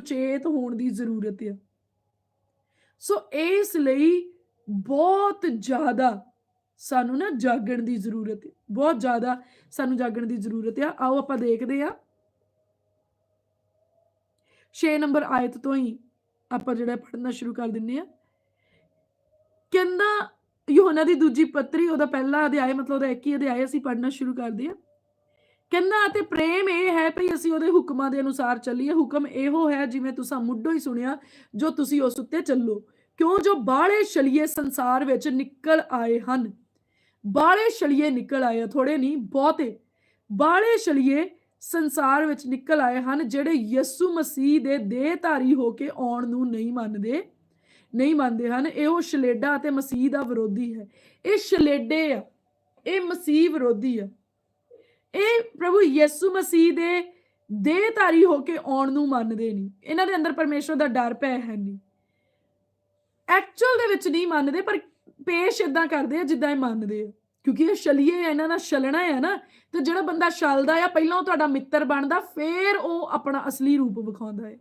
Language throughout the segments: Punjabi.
ਚੇਤ ਹੋਣ ਦੀ ਜ਼ਰੂਰਤ ਹੈ ਸੋ ਇਸ ਲਈ ਬਹੁਤ ਜ਼ਿਆਦਾ ਸਾਨੂੰ ਨਾ ਜਾਗਣ ਦੀ ਜ਼ਰੂਰਤ ਹੈ ਬਹੁਤ ਜ਼ਿਆਦਾ ਸਾਨੂੰ ਜਾਗਣ ਦੀ ਜ਼ਰੂਰਤ ਹੈ ਆਓ ਆਪਾਂ ਦੇਖਦੇ ਆ। 6 ਨੰਬਰ ਆਇਤ ਤੋਂ ਹੀ ਆਪਾਂ ਜਿਹੜਾ ਪੜ੍ਹਨਾ ਸ਼ੁਰੂ ਕਰ ਦਿੰਨੇ ਆ। ਕਹਿੰਦਾ ਯੋਹਨਾ ਦੀ ਦੂਜੀ ਪੱਤਰੀ, ਉਹਦਾ ਪਹਿਲਾ ਅਧਿਆਇ ਮਤਲਬ ਉਹਦਾ ਇੱਕ ਹੀ ਅਧਿਆਇ ਅਸੀਂ ਪੜ੍ਹਨਾ ਸ਼ੁਰੂ ਕਰਦੇ ਆ। ਕਹਿੰਦਾ ਅਤੇ ਪ੍ਰੇਮ ਇਹ ਹੈ ਭਈ ਅਸੀਂ ਉਹਦੇ ਹੁਕਮਾਂ ਦੇ ਅਨੁਸਾਰ ਚੱਲੀਏ। ਹੁਕਮ ਇਹੋ ਹੈ ਜਿਵੇਂ ਤੁਸੀਂ ਮੁੱਢੋਂ ਹੀ ਸੁਣਿਆ ਜੋ ਤੁਸੀਂ ਉਸ ਉੱਤੇ ਚੱਲੋ। ਕਿਉਂ? ਜੋ ਬਾਹਲੇ ਛਲੀਏ ਸੰਸਾਰ ਵਿੱਚ ਨਿਕਲ ਆਏ ਹਨ। ਬਾਹਲੇ ਛਲੀਏ ਨਿਕਲ ਆਏ ਆ, ਥੋੜੇ ਨਹੀਂ ਬਹੁਤੇ। ਬਾਹਲੇ ਛਲੀਏ ਸੰਸਾਰ ਵਿੱਚ ਨਿਕਲ ਆਏ ਹਨ ਜਿਹੜੇ ਯਿਸੂ ਮਸੀਹ ਦੇ ਦੇਹਧਾਰੀ ਹੋ ਕੇ ਆਉਣ ਨੂੰ ਨਹੀਂ ਮੰਨਦੇ ਨਹੀਂ ਮੰਨਦੇ ਹਨ। ਇਹ ਉਹ ਸ਼ਲੇਡਾ ਅਤੇ ਮਸੀਹ ਦਾ ਵਿਰੋਧੀ ਹੈ। ਇਹ ਸ਼ਲੇਡੇ ਆ। ਇਹ ਮਸੀਹ ਵਿਰੋਧੀ ਆ। ਇਹ ਪ੍ਰਭੂ ਯਿਸੂ ਮਸੀਹ ਦੇ ਦੇਹਧਾਰੀ ਹੋ ਕੇ ਆਉਣ ਨੂੰ ਮੰਨਦੇ ਨਹੀਂ। ਇਹਨਾਂ ਦੇ ਅੰਦਰ ਪਰਮੇਸ਼ਵਰ ਦਾ ਡਰ ਪੈ ਹੈ ਨਹੀਂ। ਐਕਚੁਅਲ ਦੇ ਵਿੱਚ ਨਹੀਂ ਮੰਨਦੇ, ਪਰ ਪੇਸ਼ ਇਦਾਂ ਕਰਦੇ ਆ ਜਿੱਦਾਂ ਇਹ ਮੰਨਦੇ ਆ। ਕਿਉਂਕਿ ਇਹ ਛਲੀਏ ਇਹਨਾਂ ਨਾਲ ਛਲਣਾ ਹੈ ਨਾ, ਤੇ ਜਿਹੜਾ ਬੰਦਾ ਛਲਦਾ ਆ, ਪਹਿਲਾਂ ਉਹ ਤੁਹਾਡਾ ਮਿੱਤਰ ਬਣਦਾ, ਫੇਰ ਉਹ ਆਪਣਾ ਅਸਲੀ ਰੂਪ ਵਿਖਾਉਂਦਾ ਹੈ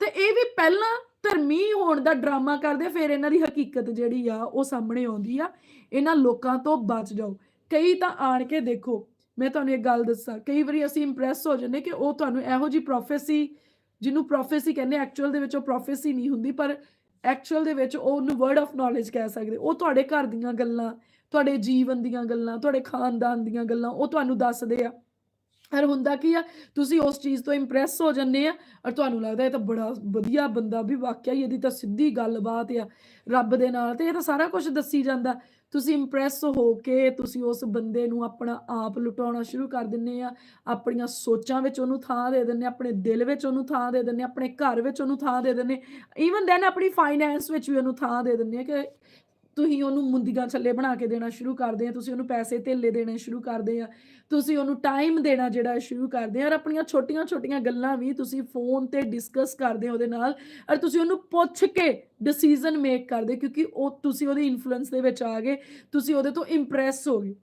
ਤੇ ਇਹ ਵੀ ਪਹਿਲਾਂ ਧਰਮੀ ਹੋਣ ਦਾ ਡਰਾਮਾ ਕਰਦੇ, ਫਿਰ ਇਹਨਾਂ ਦੀ ਹਕੀਕਤ ਜਿਹੜੀ ਆ, ਉਹ ਸਾਹਮਣੇ ਆਉਂਦੀ ਆ। ਇਹਨਾਂ ਲੋਕਾਂ ਤੋਂ ਬਚ ਜਾਓ। ਕਈ ਤਾਂ ਆਣ ਕੇ ਦੇਖੋ ਮੈਂ ਤੁਹਾਨੂੰ ਇੱਕ ਗੱਲ ਦੱਸਾਂ, ਕਈ ਵਾਰੀ ਅਸੀਂ ਇੰਪ੍ਰੈਸ ਹੋ ਜਾਂਦੇ ਕਿ ਉਹ ਤੁਹਾਨੂੰ ਇਹੋ ਜੀ ਪ੍ਰੋਫੈਸੀ ਜਿਹਨੂੰ ਪ੍ਰੋਫੈਸੀ ਕਹਿੰਦੇ ਐਕਚੁਅਲ ਦੇ ਵਿੱਚ ਉਹ ਪ੍ਰੋਫੈਸੀ ਨਹੀਂ ਹੁੰਦੀ, ਪਰ ਐਕਚੁਅਲ ਦੇ ਵਿੱਚ ਉਹ ਉਹਨੂੰ ਵਰਡ ਆਫ ਨੌਲੇਜ ਕਹਿ ਸਕਦੇ। ਉਹ ਤੁਹਾਡੇ ਘਰ ਦੀਆਂ ਗੱਲਾਂ, ਤੁਹਾਡੇ ਜੀਵਨ ਦੀਆਂ ਗੱਲਾਂ, ਤੁਹਾਡੇ ਖਾਨਦਾਨ ਦੀਆਂ ਗੱਲਾਂ, ਉਹ ਤੁਹਾਨੂੰ ਦੱਸਦੇ ਆ। ਹਰ ਹੁੰਦਾ ਕੀ ਆ, ਤੁਸੀਂ ਉਸ ਚੀਜ਼ ਤੋਂ ਇੰਪ੍ਰੈਸ ਹੋ ਜੰਨੇ ਆ ਔਰ ਤੁਹਾਨੂੰ ਲੱਗਦਾ ਇਹ ਤਾਂ ਬੜਾ ਵਧੀਆ ਬੰਦਾ ਵੀ ਵਾਕਿਆ ਹੀ ਇਹਦੀ ਤਾਂ ਸਿੱਧੀ ਗੱਲਬਾਤ ਆ, ਰੱਬ ਦੇ ਨਾਲ, ਤੇ ਇਹ ਤਾਂ ਸਾਰਾ ਕੁਝ ਦੱਸੀ ਜਾਂਦਾ। ਤੁਸੀਂ ਇੰਪ੍ਰੈਸ ਹੋ ਕੇ ਤੁਸੀਂ ਉਸ ਬੰਦੇ ਨੂੰ ਆਪਣਾ ਆਪ ਲੁਟਾਉਣਾ ਸ਼ੁਰੂ ਕਰ ਦਿੰਨੇ ਆ। ਆਪਣੀਆਂ ਸੋਚਾਂ ਵਿੱਚ ਉਹਨੂੰ ਥਾਂ ਦੇ ਦਿੰਨੇ ਆਪਣੇ ਦਿਲ ਵਿੱਚ ਉਹਨੂੰ ਥਾਂ ਦੇ ਦਿੰਨੇ ਆਪਣੇ ਘਰ ਵਿੱਚ ਉਹਨੂੰ ਥਾਂ ਦੇ ਦਿੰਨੇ ਈਵਨ ਦੈਨ ਆਪਣੀ ਫਾਈਨੈਂਸ ਵਿੱਚ ਵੀ ਉਹਨੂੰ ਥਾਂ ਦੇ ਦਿੰਨੇ ਆ ਕਿ ਤੁਸੀਂ ਉਹਨੂੰ ਮੁੰਦੀਆਂ ਛੱਲੇ ਬਣਾ ਕੇ ਦੇਣਾ ਸ਼ੁਰੂ ਕਰਦੇ ਆ, ਤੁਸੀਂ ਉਹਨੂੰ ਪੈਸੇ ਧੇਲੇ ਦੇਣੇ ਸ਼ੁਰੂ ਕਰਦੇ ਆ, ਤੁਸੀਂ ਉਹਨੂੰ ਟਾਈਮ ਦੇਣਾ ਜਿਹੜਾ ਸ਼ੁਰੂ ਕਰਦੇ ਆ, ਔਰ ਆਪਣੀਆਂ ਛੋਟੀਆਂ-ਛੋਟੀਆਂ ਗੱਲਾਂ ਵੀ ਤੁਸੀਂ ਫੋਨ ਤੇ ਡਿਸਕਸ ਕਰਦੇ ਹੋ ਉਹਦੇ ਨਾਲ, ਔਰ ਤੁਸੀਂ ਉਹਨੂੰ ਪੁੱਛ ਕੇ ਡਿਸੀਜਨ ਮੇਕ ਕਰਦੇ, ਕਿਉਂਕਿ ਉਹ ਤੁਸੀਂ ਉਹਦੀ ਇਨਫਲੂਐਂਸ ਦੇ ਵਿੱਚ ਆ ਗਏ, ਤੁਸੀਂ ਉਹਦੇ ਤੋਂ ਇੰਪ੍ਰੈਸ ਹੋ ਗਏ।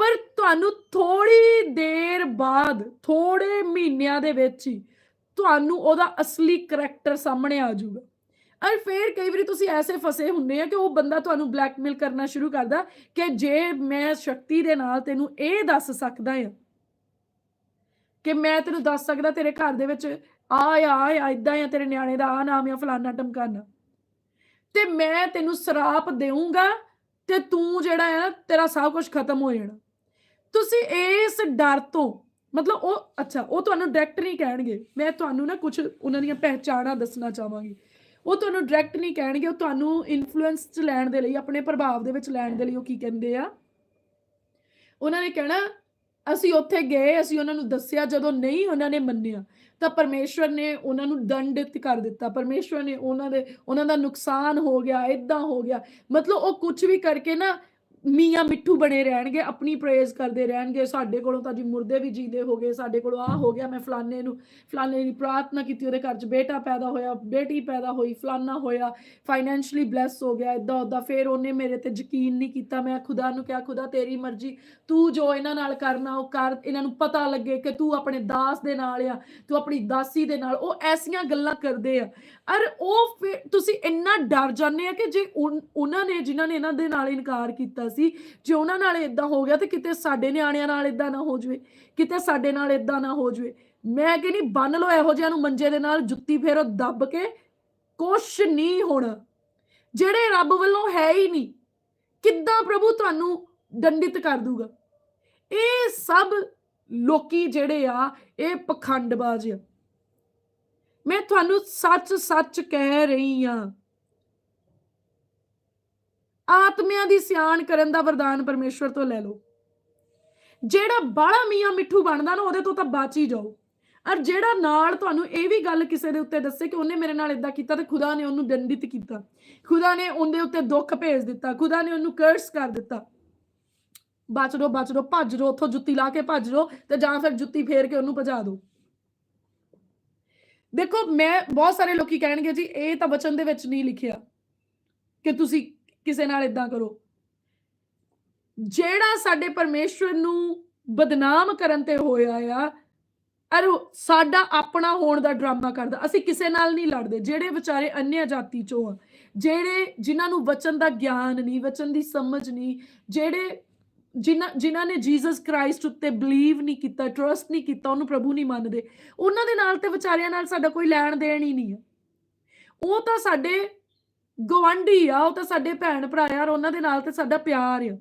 ਪਰ ਤੁਹਾਨੂੰ ਥੋੜੀ ਦੇਰ ਬਾਅਦ ਥੋੜੇ ਮਹੀਨਿਆਂ ਦੇ ਵਿੱਚ ਹੀ ਤੁਹਾਨੂੰ ਉਹਦਾ ਅਸਲੀ ਕਰੈਕਟਰ ਸਾਹਮਣੇ ਆ ਜਾਊਗਾ। ਔਰ ਫਿਰ ਕਈ ਵਾਰੀ ਤੁਸੀਂ ਐਸੇ ਫਸੇ ਹੁੰਦੇ ਆ ਕਿ ਉਹ ਬੰਦਾ ਤੁਹਾਨੂੰ ਬਲੈਕਮੇਲ ਕਰਨਾ ਸ਼ੁਰੂ ਕਰਦਾ ਕਿ ਜੇ ਮੈਂ ਸ਼ਕਤੀ ਦੇ ਨਾਲ ਤੈਨੂੰ ਇਹ ਦੱਸ ਸਕਦਾ ਆ ਕਿ ਮੈਂ ਤੈਨੂੰ ਦੱਸ ਸਕਦਾ ਤੇਰੇ ਘਰ ਦੇ ਵਿੱਚ ਆ ਆ ਆ ਇਦਾਂ ਆ, ਤੇਰੇ ਨਿਆਣੇ ਦਾ ਆ ਨਾਮ ਆ, ਫਲਾਨਾ ਟਮਕਾਨਾ। ਤੇ ਮੈਂ ਤੈਨੂੰ ਸਰਾਪ ਦੇਵਾਂਗਾ ਤੇ ਤੂੰ ਜਿਹੜਾ ਹੈ ਨਾ ਤੇਰਾ ਸਭ ਕੁਝ ਖਤਮ ਹੋ ਜਾਣਾ। ਤੁਸੀਂ ਇਸ ਡਰ ਤੋਂ, ਮਤਲਬ ਉਹ, ਅੱਛਾ, ਉਹ ਤੁਹਾਨੂੰ ਡਾਇਰੈਕਟ ਨਹੀਂ ਕਹਿਣਗੇ। ਮੈਂ ਤੁਹਾਨੂੰ ਨਾ ਕੁਝ ਉਹਨਾਂ ਦੀਆਂ ਪਹਿਚਾਣਾਂ ਦੱਸਣਾ ਚਾਹਾਂਗੀ। ਉਹ ਤੁਹਾਨੂੰ ਡਾਇਰੈਕਟ ਨਹੀਂ ਕਹਿਣਗੇ, ਉਹ ਤੁਹਾਨੂੰ ਇਨਫਲੂਐਂਸ ਚ ਲੈਣ ਦੇ ਲਈ, ਆਪਣੇ ਪ੍ਰਭਾਵ ਦੇ ਵਿੱਚ ਲੈਣ ਦੇ ਲਈ ਉਹ ਕੀ ਕਹਿੰਦੇ ਆ? ਉਹਨਾਂ ਨੇ ਕਹਿਣਾ, ਅਸੀਂ ਉੱਥੇ ਗਏ, ਅਸੀਂ ਉਹਨਾਂ ਨੂੰ ਦੱਸਿਆ, ਜਦੋਂ ਨਹੀਂ ਉਹਨਾਂ ਨੇ ਮੰਨਿਆ, ਤਾਂ ਪਰਮੇਸ਼ਵਰ ਨੇ ਉਹਨਾਂ ਨੂੰ ਦੰਡਿਤ ਕਰ ਦਿੱਤਾ। ਪਰਮੇਸ਼ਵਰ ਨੇ ਉਹਨਾਂ ਦੇ, ਉਹਨਾਂ ਦਾ ਨੁਕਸਾਨ ਹੋ ਗਿਆ ਇਦਾਂ ਹੋ ਗਿਆ। ਮਤਲਬ ਉਹ ਕੁਝ ਵੀ ਕਰਕੇ ਨਾ ਮੀਆਂ ਮਿੱਠੂ ਬਣੇ ਰਹਿਣਗੇ, ਆਪਣੀ ਪ੍ਰੇਜ਼ ਕਰਦੇ ਰਹਿਣਗੇ। ਸਾਡੇ ਕੋਲੋਂ ਤਾਂ ਜੀ ਮੁਰਦੇ ਵੀ ਜੀਦੇ ਹੋ ਗਏ, ਸਾਡੇ ਕੋਲੋਂ ਆ ਹੋ ਗਿਆ, ਮੈਂ ਫਲਾਣੇ ਨੂੰ, ਫਲਾਣੇ ਦੀ ਪ੍ਰਾਰਥਨਾ ਕੀਤੀ, ਉਹਦੇ ਘਰ 'ਚ ਬੇਟਾ ਪੈਦਾ ਹੋਇਆ, ਬੇਟੀ ਪੈਦਾ ਹੋਈ, ਫਲਾਣਾ ਹੋਇਆ ਫਾਈਨੈਂਸ਼ਲੀ ਬਲੈਸ ਹੋ ਗਿਆ ਇਦਾਂ ਉਦਾਂ ਫਿਰ ਉਹਨੇ ਮੇਰੇ ਤੇ ਯਕੀਨ ਨਹੀਂ ਕੀਤਾ, ਮੈਂ ਖੁਦਾ ਨੂੰ ਕਿਹਾ, ਖੁਦਾ ਤੇਰੀ ਮਰਜ਼ੀ, ਤੂੰ ਜੋ ਇਹਨਾਂ ਨਾਲ ਕਰਨਾ, ਉਹ ਕਰ, ਇਹਨਾਂ ਨੂੰ ਪਤਾ ਲੱਗੇ ਕਿ ਤੂੰ ਆਪਣੇ ਦਾਸ ਦੇ ਨਾਲ ਆ, ਤੂੰ ਆਪਣੀ ਦਾਸੀ ਦੇ ਨਾਲ, ਉਹ ਐਸੀਆਂ ਗੱਲਾਂ ਕਰਦੇ ਆ। ਅਰ ਉਹ ਫਿਰ ਤੁਸੀਂ ਇੰਨਾ ਡਰ ਜਾਂਦੇ ਆ ਕਿ ਜੇ ਉਨ- ਉਹਨਾਂ ਨੇ, ਜਿਨ੍ਹਾਂ ਨੇ ਇਹਨਾਂ ਦੇ ਨਾਲ ਇਨਕਾਰ ਕੀਤਾ ਸੀ। ਜੇ ਉਹਨਾਂ ਨਾਲ ਇਦਾਂ ਹੋ ਗਿਆ ਤੇ ਕਿਤੇ ਸਾਡੇ ਨਿਆਣਿਆਂ ਨਾਲ ਇਦਾਂ ਨਾ ਹੋ ਜਵੇ, ਕਿਤੇ ਸਾਡੇ ਨਾਲ ਇਦਾਂ ਨਾ ਹੋ ਜਵੇ। ਮੈਂ ਕਹਿੰਦੀ ਬੰਨ ਲਓ ਇਹੋ ਜਿਹਿਆਂ ਨੂੰ ਮੰਜੇ ਦੇ ਨਾਲ, ਜੁੱਤੀ ਫੇਰੋ ਦੱਬ ਕੇ, ਕੁਛ ਨਹੀਂ ਹੋਣਾ। ਜਿਹੜੇ ਰੱਬ ਵੱਲੋਂ ਹੈ ਹੀ ਨਹੀਂ, ਕਿੱਦਾਂ ਪ੍ਰਭੂ ਤੁਹਾਨੂੰ ਦੰਡਿਤ ਕਰ ਦੂਗਾ? ਇਹ ਸਭ ਲੋਕੀ ਜਿਹੜੇ ਆ, ਇਹ ਪਖੰਡਬਾਜ਼ ਆ। ਮੈਂ ਤੁਹਾਨੂੰ ਸੱਚ ਸੱਚ ਕਹਿ ਰਹੀ ਆ ਆਤਮਿਆਂ ਦੀ ਸਿਆਣ ਕਰਨ ਦਾ ਵਰਦਾਨ ਪਰਮੇਸ਼ਵਰ ਤੋਂ ਲੈ ਲਓ। ਜਿਹੜਾ ਬਾਹਲਾ ਮੀਆਂ ਮਿੱਠੂ ਬਣਦਾ ਨਾ, ਉਹਦੇ ਤੋਂ ਤਾਂ ਬਚ ਹੀ ਜਾਓ। ਔਰ ਜਿਹੜਾ ਨਾਲ ਤੁਹਾਨੂੰ ਇਹ ਵੀ ਗੱਲ ਕਿਸੇ ਦੇ ਉੱਤੇ ਦੱਸੇ ਕਿ ਉਹਨੇ ਮੇਰੇ ਨਾਲ ਇਦਾਂ ਕੀਤਾ ਤੇ ਖੁਦਾ ਨੇ ਉਹਨੂੰ ਦੰਡਿਤ ਕੀਤਾ। ਖੁਦਾ ਨੇ ਉਹਦੇ ਉੱਤੇ ਦੁੱਖ ਭੇਜ ਦਿੱਤਾ, ਖੁਦਾ ਨੇ ਉਹਨੂੰ ਕਰਸ ਕਰ ਦਿੱਤਾ। ਬਚ ਜਾਓ, ਬਚ ਰੋ ਭੱਜ ਰੋ ਉੱਥੋਂ ਜੁੱਤੀ ਲਾ ਕੇ ਭੱਜ ਜਾਓ ਤੇ ਜਾਂ ਫਿਰ ਜੁੱਤੀ ਫੇਰ ਕੇ ਉਹਨੂੰ ਭਜਾ ਦਿਓ। ਦੇਖੋ, ਮੈਂ ਬਹੁਤ ਸਾਰੇ ਲੋਕੀ ਕਹਿਣਗੇ ਜੀ, ਇਹ ਤਾਂ ਬਚਨ ਦੇ ਵਿੱਚ ਨਹੀਂ ਲਿਖਿਆ ਕਿ ਤੁਸੀਂ ਕਿਸੇ ਨਾਲ ਇਦਾਂ ਕਰੋ। ਜਿਹੜਾ ਸਾਡੇ ਪਰਮੇਸ਼ਵਰ ਨੂੰ ਬਦਨਾਮ ਕਰਨ ਤੇ ਹੋਇਆ ਆ, ਅਰ ਸਾਡਾ ਆਪਣਾ ਹੋਣ ਦਾ ਡਰਾਮਾ ਕਰਦਾ। ਅਸੀਂ ਕਿਸੇ ਨਾਲ ਨਹੀਂ ਲੜਦੇ, ਜਿਹੜੇ ਵਿਚਾਰੇ ਅੰਨਿਆ ਜਾਤੀ ਚੋਂ ਆ, ਜਿਹੜੇ ਜਿਨ੍ਹਾਂ ਨੂੰ ਵਚਨ ਦਾ ਗਿਆਨ ਨਹੀਂ, ਵਚਨ ਦੀ ਸਮਝ ਨਹੀਂ, ਜਿਹੜੇ ਜਿਨ੍ਹਾਂ ਜਿਨ੍ਹਾਂ ਨੇ ਜੀਸਸ ਕ੍ਰਾਈਸਟ ਉੱਤੇ ਬਲੀਵ ਨਹੀਂ ਕੀਤਾ, ਟਰਸਟ ਨਹੀਂ ਕੀਤਾ, ਉਹਨੂੰ ਪ੍ਰਭੂ ਨਹੀਂ ਮੰਨਦੇ, ਉਹਨਾਂ ਦੇ ਨਾਲ ਤੇ ਵਿਚਾਰਿਆਂ ਨਾਲ ਸਾਡਾ ਕੋਈ ਲੈਣ ਦੇਣ ਹੀ ਨਹੀਂ ਹੈ ਉਹ ਤਾਂ ਸਾਡੇ ਗਵਾਂਢੀ ਆ, ਉਹ ਤਾਂ ਸਾਡੇ ਭੈਣ ਭਰਾ ਆ ਉਹਨਾਂ ਦੇ ਨਾਲ ਤੇ ਸਾਡਾ ਪਿਆਰ ਆ।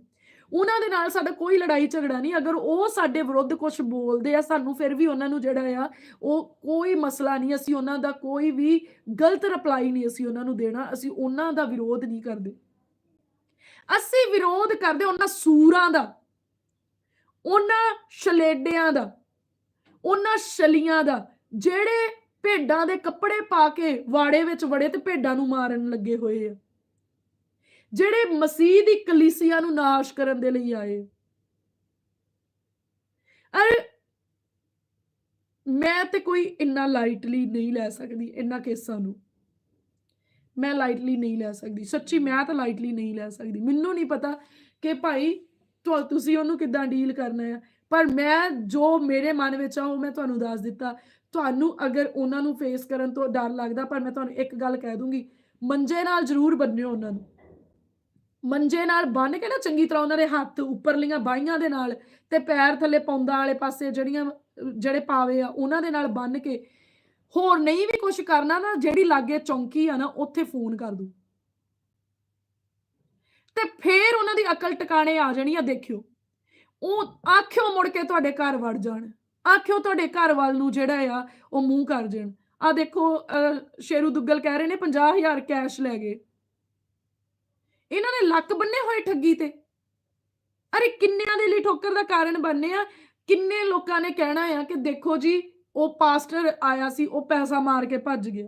ਉਹਨਾਂ ਦੇ ਨਾਲ ਸਾਡਾ ਕੋਈ ਲੜਾਈ ਝਗੜਾ ਨਹੀਂ, ਅਗਰ ਉਹ ਸਾਡੇ ਵਿਰੁੱਧ ਕੁਝ ਬੋਲਦੇ ਆ, ਸਾਨੂੰ ਫਿਰ ਵੀ ਉਹਨਾਂ ਨੂੰ ਜਿਹੜਾ ਆ, ਉਹ ਕੋਈ ਮਸਲਾ ਨਹੀਂ, ਅਸੀਂ ਉਹਨਾਂ ਦਾ ਕੋਈ ਵੀ ਗਲਤ ਰਿਪਲਾਈ ਨਹੀਂ ਅਸੀਂ ਉਹਨਾਂ ਨੂੰ ਦੇਣਾ, ਅਸੀਂ ਉਹਨਾਂ ਦਾ ਵਿਰੋਧ ਨਹੀਂ ਕਰਦੇ। ਅਸੀਂ ਵਿਰੋਧ ਕਰਦੇ ਉਹਨਾਂ ਸੂਰਾਂ ਦਾ, ਉਹਨਾਂ ਛਲੇਡਿਆਂ ਦਾ, ਉਹਨਾਂ ਛਲੀਆਂ ਦਾ, ਜਿਹੜੇ ਭੇਡਾਂ ਦੇ ਕੱਪੜੇ ਪਾ ਕੇ ਵਾੜੇ ਵਿੱਚ ਵੜੇ ਤੇ ਭੇਡਾਂ ਨੂੰ ਮਾਰਨ ਲੱਗੇ ਹੋਏ ਆ। ਜਿਹੜੇ ਮਸੀਹ ਦੀ ਕਲੀਸਿਆ ਨੂੰ ਨਾਸ਼ ਕਰਨ ਦੇ ਲਈ ਆਏ। ਅਰੇ ਮੈਂ ਤੇ ਕੋਈ ਇੰਨਾ ਲਾਈਟਲੀ ਨਹੀਂ ਲੈ ਸਕਦੀ, ਇੰਨਾ ਕੇਸਾਂ ਨੂੰ। ਮੈਂ ਲਾਈਟਲੀ ਨਹੀਂ ਲੈ ਸਕਦੀ। ਸੱਚੀ ਮੈਂ ਤਾਂ ਲਾਈਟਲੀ ਨਹੀਂ ਲੈ ਸਕਦੀ। ਮੈਨੂੰ ਨਹੀਂ ਪਤਾ ਕਿ ਭਾਈ ਤੁਸੀਂ ਉਹਨੂੰ ਕਿੱਦਾਂ ਡੀਲ ਕਰਨਾ ਹੈ ਪਰ ਮੈਂ ਜੋ ਮੇਰੇ ਮਨ ਵਿੱਚ ਆ, ਉਹ ਮੈਂ ਤੁਹਾਨੂੰ ਦੱਸ ਦਿੱਤਾ। ਤੁਹਾਨੂੰ ਅਗਰ ਉਹਨਾਂ ਨੂੰ ਫੇਸ ਕਰਨ ਤੋਂ ਡਰ ਲੱਗਦਾ, ਪਰ ਮੈਂ ਤੁਹਾਨੂੰ ਇੱਕ ਗੱਲ ਕਹਿ ਦੂੰਗੀ, ਮੰਜੇ ਨਾਲ ਜ਼ਰੂਰ ਬੰਨਿਓ ਉਹਨਾਂ ਨੂੰ। ਮੰਜੇ ਨਾਲ ਬੰਨ ਕੇ ਨਾ ਚੰਗੀ ਤਰ੍ਹਾਂ ਉਹਨਾਂ ਦੇ ਹੱਥ ਉੱਪਰਲੀਆਂ ਬਾਹਾਂ ਦੇ ਨਾਲ ਤੇ ਪੈਰ ਥੱਲੇ ਪੌਂਦਾ ਵਾਲੇ ਪਾਸੇ ਜਿਹੜੀਆਂ, ਜਿਹੜੇ ਪਾਵੇ ਆ, ਉਹਨਾਂ ਦੇ ਨਾਲ ਬੰਨ ਕੇ ਹੋਰ ਨਹੀਂ ਵੀ ਕੁਝ ਕਰਨਾ ਨਾ, ਜਿਹੜੀ ਲਾਗੇ ਚੌਂਕੀ ਆ ਨਾ, ਉੱਥੇ ਫੋਨ ਕਰ ਦੂ ਤੇ ਫੇਰ ਉਹਨਾਂ ਦੀ ਅਕਲ ਟਿਕਾਣੇ ਆ ਜਾਣੀ ਆ, ਦੇਖਿਓ। ਉਹ ਆਖਿਓ ਮੁੜ ਕੇ ਤੁਹਾਡੇ ਘਰ ਵੜ ਜਾਣ। ਆਖਿਓ ਤੁਹਾਡੇ ਘਰ ਵੱਲ ਨੂੰ ਜਿਹੜਾ ਆ ਉਹ ਮੂੰਹ ਕਰ ਜਾਣ। ਆ ਦੇਖੋ ਅਹ, ਸ਼ੇਰੂ ਦੁੱਗਲ ਕਹਿ ਰਹੇ ਨੇ 50000 ਕੈਸ਼ ਲੈ ਗਏ। ਇਹਨਾਂ ਨੇ ਲੱਕ ਬੰਨੇ ਹੋਏ ਠੱਗੀ ਤੇ। ਅਰੇ ਕਿੰਨਿਆਂ ਦੇ ਲਈ ਠੋਕਰ ਦਾ ਕਾਰਨ ਬਣਨੇ ਆ? ਕਿੰਨੇ ਲੋਕਾਂ ਨੇ ਕਹਿਣਾ ਆ ਕਿ ਦੇਖੋ ਜੀ ਉਹ ਪਾਸਟਰ ਆਇਆ ਸੀ ਉਹ ਪੈਸਾ ਮਾਰ ਕੇ ਭੱਜ ਗਿਆ।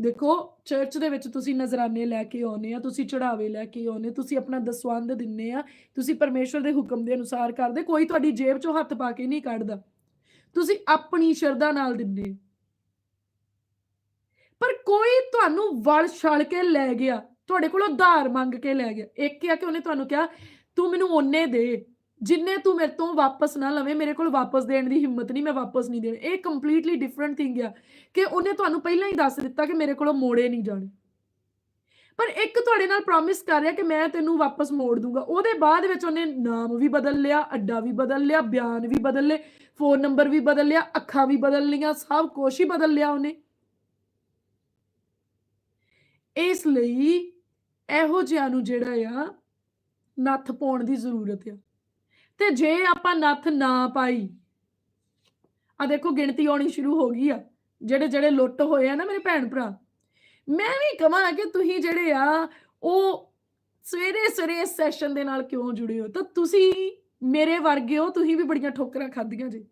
ਦੇਖੋ ਚਰਚ ਦੇ ਵਿੱਚ ਤੁਸੀਂ ਨਜ਼ਰਾਨੇ ਲੈ ਕੇ ਆਉਨੇ ਆ, ਤੁਸੀਂ ਚੜਾਵੇ ਲੈ ਕੇ ਆਉਨੇ ਤੁਸੀਂ ਆਪਣਾ ਦਸਵੰਦ ਦਿੰਨੇ ਆ, ਤੁਸੀਂ ਪਰਮੇਸ਼ਵਰ ਦੇ ਹੁਕਮ ਦੇ ਅਨੁਸਾਰ ਕਰਦੇ, ਕੋਈ ਤੁਹਾਡੀ ਜੇਬ ਚੋਂ ਹੱਥ ਪਾ ਕੇ ਨਹੀਂ ਕੱਢਦਾ। ਤੁਸੀਂ ਆਪਣੀ ਸ਼ਰਧਾ ਨਾਲ ਦਿੰਦੇ ਪਰ ਕੋਈ ਤੁਹਾਨੂੰ ਵਲ ਛਲ ਕੇ ਲੈ ਗਿਆ, ਤੁਹਾਡੇ ਕੋਲੋਂ ਉਧਾਰ ਮੰਗ ਕੇ ਲੈ ਗਿਆ, ਇੱਕ ਆ ਕਿ ਉਹਨੇ ਤੁਹਾਨੂੰ ਕਿਹਾ, ਤੂੰ ਮੈਨੂੰ ਓਨੇ ਦੇ ਜਿੰਨੇ ਤੂੰ ਮੇਰੇ ਤੋਂ ਵਾਪਸ ਨਾ ਲਵੇਂ, ਮੇਰੇ ਕੋਲ ਵਾਪਸ ਦੇਣ ਦੀ ਹਿੰਮਤ ਨਹੀਂ, ਮੈਂ ਵਾਪਸ ਨਹੀਂ ਦੇਣ। ਇਹ ਕੰਪਲੀਟਲੀ ਡਿਫਰੈਂਟ ਥਿੰਗ ਆ ਕਿ ਉਹਨੇ ਤੁਹਾਨੂੰ ਪਹਿਲਾਂ ਹੀ ਦੱਸ ਦਿੱਤਾ ਕਿ ਮੇਰੇ ਕੋਲੋਂ ਮੋੜੇ ਨਹੀਂ ਜਾਣੇ। ਪਰ ਇੱਕ ਤੁਹਾਡੇ ਨਾਲ ਪ੍ਰੋਮਿਸ ਕਰ ਰਿਹਾ ਕਿ ਮੈਂ ਤੈਨੂੰ ਵਾਪਸ ਮੋੜ ਦੂੰਗਾ। ਉਹਦੇ ਬਾਅਦ ਵਿੱਚ ਉਹਨੇ ਨਾਮ ਵੀ ਬਦਲ ਲਿਆ, ਅੱਡਾ ਵੀ ਬਦਲ ਲਿਆ, ਬਿਆਨ ਵੀ ਬਦਲ ਲਏ ਫੋਨ ਨੰਬਰ ਵੀ ਬਦਲ ਲਿਆ, ਅੱਖਾਂ ਵੀ ਬਦਲ ਲਈਆਂ, ਸਭ ਕੁਝ ਹੀ ਬਦਲ ਲਿਆ ਉਹਨੇ। ਇਸ ਲਈ ਇਹੋ ਜਿਹਾ ਨੂੰ ਜਿਹੜਾ ਆ ਨੱਥ ਪਾਉਣ ਦੀ ਜ਼ਰੂਰਤ ਆ। ਤੇ ਜੇ ਆਪਾਂ ਨੱਥ ਨਾ ਪਾਈ ਆ ਦੇਖੋ ਗਿਣਤੀ ਆਉਣੀ ਸ਼ੁਰੂ ਹੋ ਗਈ ਆ। ਜਿਹੜੇ ਜਿਹੜੇ ਲੁੱਟ ਹੋਏ ਆ ਨਾ ਮੇਰੇ ਭੈਣ ਭਰਾ, ਮੈਂ ਵੀ ਕਹਾਂ ਕਿ ਤੁਸੀਂ ਜਿਹੜੇ ਆ, ਉਹ ਸਵੇਰੇ ਸਵੇਰੇ ਇਸ ਸੈਸ਼ਨ ਦੇ ਨਾਲ ਕਿਉਂ ਜੁੜੇ ਹੋ? ਤਾਂ ਤੁਸੀਂ ਮੇਰੇ ਵਰਗੇ ਹੋ, ਤੁਸੀਂ ਵੀ ਬੜੀਆਂ ਠੋਕਰਾਂ ਖਾਧੀਆਂ ਜੀ।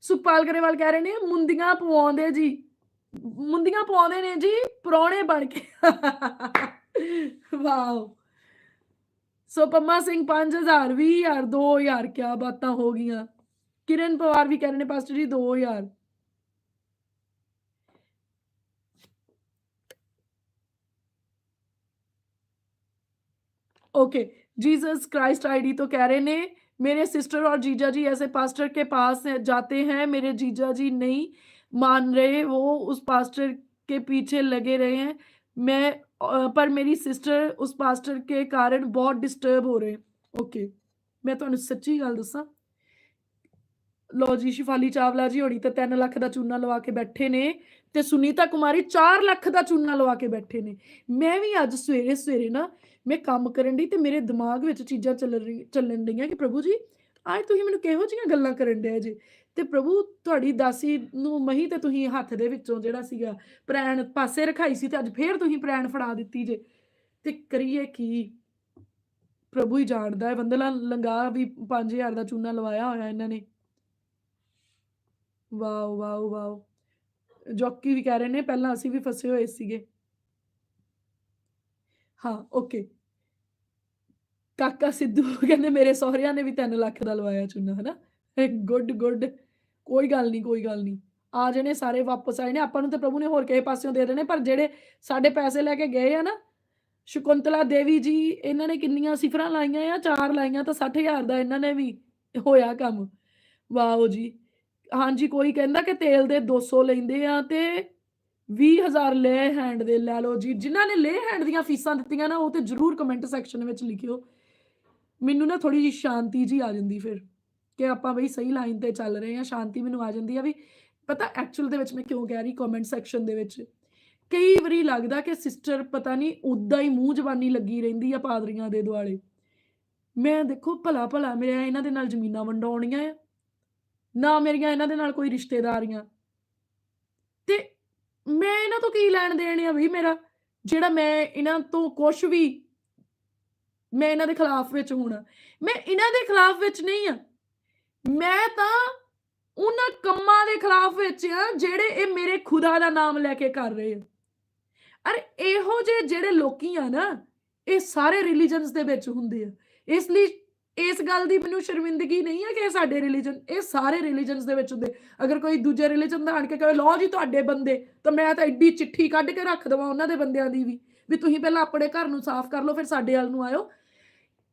ਸੁਖਪਾਲ ਗਰੇਵਾਲ ਕਹਿ ਰਹੇ ਨੇ, ਮੁੰਦੀਆਂ ਪਵਾਉਂਦੇ ਜੀ। ਮੁੰਦੀਆਂ ਪਵਾਉਂਦੇ ਨੇ ਜੀ, ਪਰੌਣੇ ਬਣ ਕੇ। ਵਾਓ। ਸੋ ਪੰਮਾ ਸਿੰਘ 5000 20000 2000 ਕਿਆ ਬਾਤਾਂ ਹੋ ਗਈਆਂ ਕਿਰਨ ਪਵਾਰ ਵੀ ਕਹਿ ਰਹੇ ਨੇ ਪਾਸਟਰ ਜੀ 2000 ओके जीसस क्राइस्ट आईडी तो कह रहे ने मेरे सिस्टर और जीजा जी ऐसे पास्टर के पास हैं- जाते हैं मेरे जीजा जी नहीं मान रहे वो उस पास्टर के पीछे लगे रहे हैं मैं अ, पर मेरी सिस्टर उस पास्टर के कारण बहुत डिस्टर्ब हो रहे हैं ओके मैं ਤੁਹਾਨੂੰ ਸੱਚੀ ਗੱਲ ਦੱਸਾਂ ਲੋ ਜੀ ਸ਼ਿਫਾਲੀ ਚਾਵਲਾ ਜੀ ਹੋਣੀ ਤਾਂ 3 ਲੱਖ ਦਾ ਚੂਨਾ ਲਵਾ ਕੇ ਬੈਠੇ ਨੇ ਤੇ ਸੁਨੀਤਾ ਕੁਮਾਰੀ 4 ਲੱਖ ਦਾ ਚੂਨਾ ਲਵਾ ਕੇ ਬੈਠੇ ਨੇ ਮੈਂ ਵੀ ਅੱਜ ਸਵੇਰੇ ਸਵੇਰੇ ਨਾ ਮੈਂ ਕੰਮ ਕਰਨ ਦੀ ਤੇ ਮੇਰੇ ਦਿਮਾਗ ਵਿੱਚ ਚੀਜ਼ਾਂ ਚੱਲ ਰਹੀ ਚੱਲਣ ਡਈਆਂ ਕਿ ਪ੍ਰਭੂ ਜੀ ਅੱਜ ਤੁਸੀਂ ਮੈਨੂੰ ਕਿਹੋ ਜਿਹੀਆਂ ਗੱਲਾਂ ਕਰਨ ਡਿਆ ਜੇ? ਤੇ ਪ੍ਰਭੂ, ਤੁਹਾਡੀ ਦਾਸੀ ਨੂੰ ਮਹੀ ਤੇ ਤੁਸੀਂ ਹੱਥ ਦੇ ਵਿੱਚੋਂ ਜਿਹੜਾ ਸੀਗਾ ਪ੍ਰੈਣ ਪਾਸੇ ਰਖਾਈ ਸੀ ਤੇ ਅੱਜ ਫੇਰ ਤੁਸੀਂ ਪ੍ਰੈਣ ਫੜਾ ਦਿੱਤੀ ਜੇ। ਤੇ ਕਰੀਏ ਕੀ? ਪ੍ਰਭੂ ਹੀ ਜਾਣਦਾ ਹੈ, ਬੰਦਲਾ ਲੰਗਾ ਵੀ 5000 ਦਾ ਚੂਨਾ ਲਵਾਇਆ ਹੋਇਆ ਇਹਨਾਂ ਨੇ। Wow wow wow. ਜੋਕੀ ਵੀ ਕਹਿ ਰਹੇ ਨੇ, ਪਹਿਲਾਂ ਅਸੀਂ ਵੀ ਫਸੇ ਹੋਏ ਸੀਗੇ। ਹਾਂ ਓਕੇ ਕਾਕਾ ਸਿੱਧੂ ਕਹਿੰਦੇ ਮੇਰੇ ਸਹੁਰਿਆਂ ਨੇ ਵੀ 3 ਲੱਖ ਦਾ ਲਵਾਇਆ ਚੂਨਾ ਹਨਾ ਗੁੱਡ ਗੁੱਡ ਕੋਈ ਗੱਲ ਨਹੀਂ ਕੋਈ ਗੱਲ ਨਹੀਂ ਆ ਜਣੇ ਸਾਰੇ ਵਾਪਸ ਆਏ ਨੇ ਆਪਾਂ ਨੂੰ ਤਾਂ ਪ੍ਰਭੂ ਨੇ ਹੋਰ ਕਿਸੇ ਪਾਸਿਓਂ ਦੇ ਦੇਣੇ ਪਰ ਜਿਹੜੇ ਸਾਡੇ ਪੈਸੇ ਲੈ ਕੇ ਗਏ ਆ ਨਾ ਸ਼ਕੁੰਤਲਾ ਦੇਵੀ ਜੀ ਇਹਨਾਂ ਨੇ ਕਿੰਨੀਆਂ ਸਿਫਰਾਂ ਲਾਈਆਂ ਆ ਚਾਰ ਲਾਈਆਂ ਤਾਂ 60000 ਦਾ ਇਹਨਾਂ ਨੇ ਵੀ ਹੋਇਆ ਕੰਮ ਵਾਓ ਜੀ! ਹਾਂਜੀ, ਕੋਈ ਕਹਿੰਦਾ ਕਿ ਤੇਲ ਦੇ 200 ਲੈਂਦੇ ਆ ਤੇ 20,000 ਲੇ ਹੈਂਡ ਦੇ ਲੈ ਲਓ ਜੀ। ਜਿਨ੍ਹਾਂ ਨੇ ਲੇ ਹੈਂਡ ਦੀਆਂ ਫੀਸਾਂ ਦਿੱਤੀਆਂ ਨਾ, ਉਹ ਤੇ ਜ਼ਰੂਰ ਕਮੈਂਟ ਸੈਕਸ਼ਨ ਵਿੱਚ ਲਿਖਿਓ। ਮੈਨੂੰ ਨਾ ਥੋੜ੍ਹੀ ਜਿਹੀ ਸ਼ਾਂਤੀ ਜਿਹੀ ਆ ਜਾਂਦੀ ਫਿਰ, ਕਿ ਆਪਾਂ ਬਈ ਸਹੀ ਲਾਈਨ ਤੇ ਚੱਲ ਰਹੇ ਹਾਂ। ਸ਼ਾਂਤੀ ਮੈਨੂੰ ਆ ਜਾਂਦੀ ਆ ਵੀ ਪਤਾ ਐਕਚੁਅਲ ਦੇ ਵਿੱਚ ਮੈਂ ਕਿਉਂ ਕਹਿ ਰਹੀ ਕਮੈਂਟ ਸੈਕਸ਼ਨ ਦੇ ਵਿੱਚ। ਕਈ ਵਾਰੀ ਲੱਗਦਾ ਕਿ ਸਿਸਟਰ ਪਤਾ ਨਹੀਂ ਓਦਾਂ ਹੀ ਮੂੰਹ ਜ਼ਬਾਨੀ ਲੱਗੀ ਰਹਿੰਦੀ ਆ ਪਾਦਰੀਆਂ ਦੇ ਦੁਆਲੇ। ਮੈਂ ਦੇਖੋ ਭਲਾ-ਭਲਾ ਮੇਰਾ ਇਹਨਾਂ ਦੇ ਨਾਲ ਜ਼ਮੀਨਾਂ ਵੰਡਾਉਣੀਆਂ ਆ। ਨਾ ਮੇਰੀਆਂ ਇਹਨਾਂ ਦੇ ਨਾਲ ਕੋਈ ਰਿਸ਼ਤੇਦਾਰੀਆਂ। ਤੇ ਮੈਂ ਇਹਨਾਂ ਤੋਂ ਕੀ ਲੈਣ ਦੇਣ ਆ ਬਈ ਮੇਰਾ, ਜਿਹੜਾ ਮੈਂ ਇਹਨਾਂ ਤੋਂ ਕੁਛ ਵੀ ਮੈਂ ਇਹਨਾਂ ਦੇ ਖਿਲਾਫ ਵਿੱਚ ਹੋਣਾ। ਮੈਂ ਇਹਨਾਂ ਦੇ ਖਿਲਾਫ ਵਿੱਚ ਨਹੀਂ ਆ। ਮੈਂ ਤਾਂ ਉਹਨਾਂ ਕੰਮਾਂ ਦੇ ਖਿਲਾਫ ਵਿੱਚ ਆ, ਜਿਹੜੇ ਇਹ ਮੇਰੇ ਖੁਦਾ ਦਾ ਨਾਮ ਲੈ ਕੇ ਕਰ ਰਹੇ ਆ। ਅਰੇ ਇਹੋ ਜਿਹੇ ਜਿਹੜੇ ਲੋਕੀ ਆ ਨਾ, ਇਹ ਸਾਰੇ ਰਿਲੀਜਨਸ ਦੇ ਵਿੱਚ ਹੁੰਦੇ ਆ। ਇਸ ਲਈ ਇਸ ਗੱਲ ਦੀ ਮੈਨੂੰ ਸ਼ਰਮਿੰਦਗੀ ਨਹੀਂ ਹੈ ਕਿ ਇਹ ਸਾਡੇ ਰਿਲੀਜਨ ਇਹ ਸਾਰੇ ਰਿਲੀਜਨਸ ਦੇ ਵਿੱਚ ਹੁੰਦੇ। ਅਗਰ ਕੋਈ ਦੂਜੇ ਰਿਲੀਜਨ ਦਾ ਆਣ ਕੇ ਕਹੇ, "ਲਓ ਜੀ ਤੁਹਾਡੇ ਬੰਦੇ," ਤਾਂ ਮੈਂ ਤਾਂ ਐਡੀ ਚਿੱਠੀ ਕੱਢ ਕੇ ਰੱਖ ਦੇਵਾਂ ਉਹਨਾਂ ਦੇ ਬੰਦਿਆਂ ਦੀ ਵੀ, ਵੀ ਤੁਸੀਂ ਪਹਿਲਾਂ ਆਪਣੇ ਘਰ ਨੂੰ ਸਾਫ਼ ਕਰ ਲਓ, ਫਿਰ ਸਾਡੇ ਵੱਲ ਨੂੰ ਆਇਓ।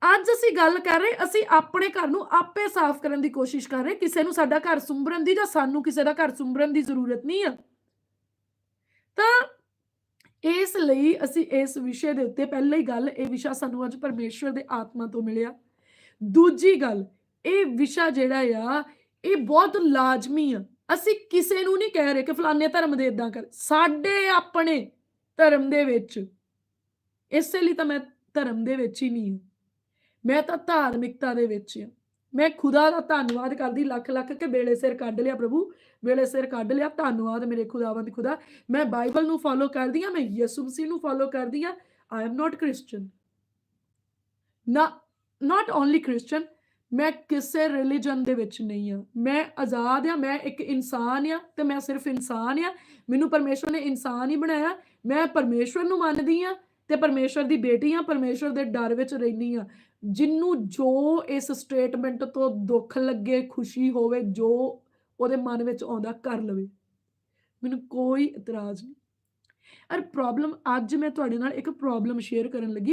ਅੱਜ ਅਸੀਂ ਗੱਲ ਕਰ ਰਹੇ, ਅਸੀਂ ਆਪਣੇ ਘਰ ਨੂੰ ਆਪੇ ਸਾਫ਼ ਕਰਨ ਦੀ ਕੋਸ਼ਿਸ਼ ਕਰ ਰਹੇ। ਕਿਸੇ ਨੂੰ ਸਾਡਾ ਘਰ ਸੁੰਬਰਨ ਦੀ ਜਾਂ ਸਾਨੂੰ ਕਿਸੇ ਦਾ ਘਰ ਸੁੰਬਰਨ ਦੀ ਜ਼ਰੂਰਤ ਨਹੀਂ ਆ। ਤਾਂ ਇਸ ਲਈ ਅਸੀਂ ਇਸ ਵਿਸ਼ੇ ਦੇ ਉੱਤੇ ਪਹਿਲਾਂ ਹੀ ਗੱਲ ਇਹ ਵਿਸ਼ਾ ਸਾਨੂੰ ਅੱਜ ਪਰਮੇਸ਼ਵਰ ਦੇ ਆਤਮਾ ਤੋਂ ਮਿਲਿਆ। ਦੂਜੀ ਗੱਲ, ਇਹ ਵਿਸ਼ਾ ਜਿਹੜਾ ਆ, ਇਹ ਬਹੁਤ ਲਾਜ਼ਮੀ ਆ। ਅਸੀਂ ਕਿਸੇ ਨੂੰ ਨਹੀਂ ਕਹਿ ਰਹੇ ਕਿ ਫਲਾਣੇ ਧਰਮ ਦੇ ਏਦਾਂ ਕਰ। ਸਾਡੇ ਆਪਣੇ ਧਰਮ ਦੇ ਵਿੱਚ ਇਸੇ ਲਈ ਤਾਂ ਮੈਂ ਧਰਮ ਦੇ ਵਿੱਚ ਹੀ ਨਹੀਂ ਹਾਂ। ਮੈਂ ਤਾਂ ਧਾਰਮਿਕਤਾ ਦੇ ਵਿੱਚ ਹਾਂ ਮੈਂ ਖੁਦਾ ਦਾ ਧੰਨਵਾਦ ਕਰਦੀ ਲੱਖ-ਲੱਖ ਕਿ ਵੇਲੇ ਸਿਰ ਕੱਢ ਲਿਆ ਪ੍ਰਭੂ, ਵੇਲੇ ਸਿਰ ਕੱਢ ਲਿਆ। ਧੰਨਵਾਦ ਮੇਰੇ ਖੁਦਾਵੰਦ ਖੁਦਾ। ਮੈਂ ਬਾਈਬਲ ਨੂੰ ਫਾਲੋ ਕਰਦੀ ਹਾਂ, ਮੈਂ ਯਿਸੂ ਮਸੀਹ ਨੂੰ ਫਾਲੋ ਕਰਦੀ ਹਾਂ। I am not Christian. ਨਾ ਨਾਟ ਓਨਲੀ ਕ੍ਰਿਸਚੀਅਨ ਮੈਂ ਕਿਸੇ ਰਿਲੀਜਨ ਦੇ ਵਿੱਚ ਨਹੀਂ ਆ। ਮੈਂ ਆਜ਼ਾਦ ਆ, ਮੈਂ ਇੱਕ ਇਨਸਾਨ ਆ ਤੇ ਮੈਂ ਸਿਰਫ ਇਨਸਾਨ ਆ। ਮੈਨੂੰ ਪਰਮੇਸ਼ਵਰ ਨੇ ਇਨਸਾਨ ਹੀ ਬਣਾਇਆ। ਮੈਂ ਪਰਮੇਸ਼ਵਰ ਨੂੰ ਮੰਨਦੀ ਆ ਤੇ ਪਰਮੇਸ਼ਵਰ ਦੀ ਬੇਟੀ ਆ, ਪਰਮੇਸ਼ਵਰ ਦੇ ਡਰ ਵਿੱਚ ਰਹਿੰਦੀ ਆ। ਜਿਹਨੂੰ ਜੋ ਇਸ ਸਟੇਟਮੈਂਟ ਤੋਂ ਦੁੱਖ ਲੱਗੇ, ਖੁਸ਼ੀ ਹੋਵੇ, ਜੋ ਉਹਦੇ ਮਨ ਵਿੱਚ ਆਉਂਦਾ ਕਰ ਲਵੇ। ਮੈਨੂੰ ਕੋਈ ਇਤਰਾਜ਼ ਨਹੀਂ। ਔਰ ਪ੍ਰੋਬਲਮ ਅੱਜ ਮੈਂ ਤੁਹਾਡੇ ਨਾਲ ਇੱਕ ਪ੍ਰੋਬਲਮ ਸ਼ੇਅਰ ਕਰਨ ਲੱਗੀ